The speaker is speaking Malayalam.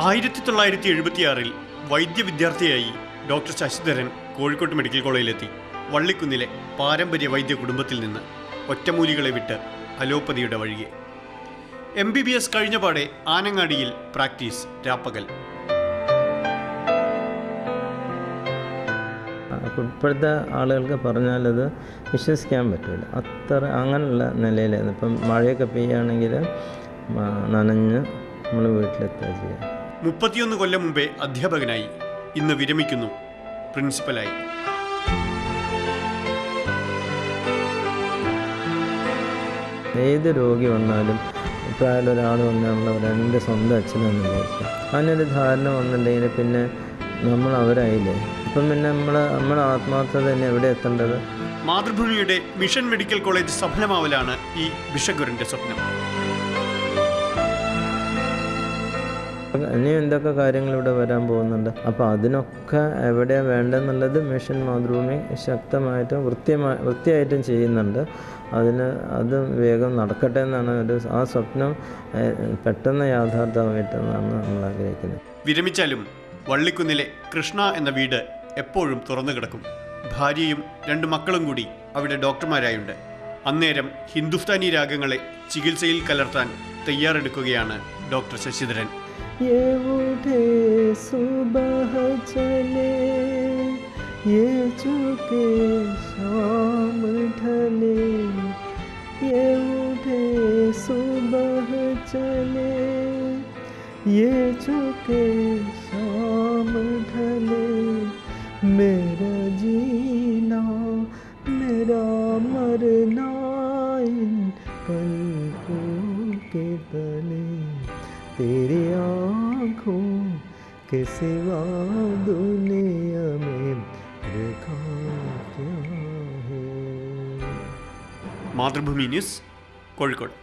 ആയിരത്തി തൊള്ളായിരത്തി എഴുപത്തിയാറിൽ വൈദ്യ വിദ്യാർത്ഥിയായി ഡോക്ടർ ശശിധരൻ കോഴിക്കോട് മെഡിക്കൽ കോളേജിലെത്തി. വള്ളിക്കുന്നിലെ പാരമ്പര്യ വൈദ്യ കുടുംബത്തിൽ നിന്ന് ഒറ്റമൂലികളെ വിട്ട് അലോപ്പതിയുടെ വഴിയെ. എം ബി ബി എസ് കഴിഞ്ഞപാടെ ആനങ്ങാടിയിൽ പ്രാക്ടീസ് രാപ്പകൽ. ഇപ്പോഴത്തെ ആളുകൾക്ക് പറഞ്ഞാലത് വിശ്വസിക്കാൻ പറ്റില്ല അത്ര അങ്ങനെയുള്ള നിലയിലായിരുന്നു. ഇപ്പം മഴയൊക്കെ പെയ്യുകയാണെങ്കിൽ നനഞ്ഞ് നമ്മൾ വീട്ടിലെത്തുക ചെയ്യുക മുപ്പത്തിയൊന്ന് കൊല്ലം മുമ്പേ അധ്യാപകനായി. ഇന്ന് വിരമിക്കുന്നു. പ്രിൻസിപ്പലായി. ഏത് രോഗി വന്നാലും പ്രായമുള്ള ഒരാൾ വന്ന് നമ്മൾ പറയാം എന്റെ സ്വന്തം അച്ഛനെന്ന് വിചാരിക്കും അങ്ങനൊരു ധാരണ വന്നിട്ടുണ്ടെങ്കിൽ പിന്നെ നമ്മൾ അവരായില്ലേ? ഇപ്പം പിന്നെ നമ്മൾ നമ്മുടെ ആത്മാർത്ഥത തന്നെ എവിടെ എത്തേണ്ടത്? മാതൃഭൂമിയുടെ മിഷൻ മെഡിക്കൽ കോളേജ് സഫലമാവലാണ് ഈ ബിഷഗുരന്റെ സ്വപ്നം. ഇനിയും എന്തൊക്കെ കാര്യങ്ങൾ ഇവിടെ വരാൻ പോകുന്നുണ്ട്? അപ്പോൾ അതിനൊക്കെ എവിടെയാണ് വേണ്ടെന്നുള്ളത് മിഷൻ മാതൃഭൂമി ശക്തമായിട്ടും വൃത്തിയമായി വൃത്തിയായിട്ടും ചെയ്യുന്നുണ്ട്. അതിന് അത് വേഗം നടക്കട്ടെ എന്നാണ് ഒരു ആ സ്വപ്നം പെട്ടെന്ന് യാഥാർത്ഥ്യമായിട്ടെന്നാണ് നമ്മൾ ആഗ്രഹിക്കുന്നത്. വിരമിച്ചാലും വള്ളിക്കുന്നിലെ കൃഷ്ണ എന്ന വീട് എപ്പോഴും തുറന്നു കിടക്കും. ഭാര്യയും രണ്ട് മക്കളും കൂടി അവിടെ ഡോക്ടർമാരായുണ്ട്. അന്നേരം ഹിന്ദുസ്ഥാനി രാഗങ്ങളെ ചികിത്സയിൽ കലർത്താൻ തയ്യാറെടുക്കുകയാണ് ഡോക്ടർ ശശിധരൻ. ये उठे सुबह चले, ये चुके शाम ढले, ये उठे सुबह चले, ये चुके शाम ढले। मेरा जीना, मेरा मरना इन पलकों के तले। तेरी आँखों के सिवा दुनिया में देखा क्या है മാതൃഭൂമി ന്യൂസ് കോഴിക്കോട്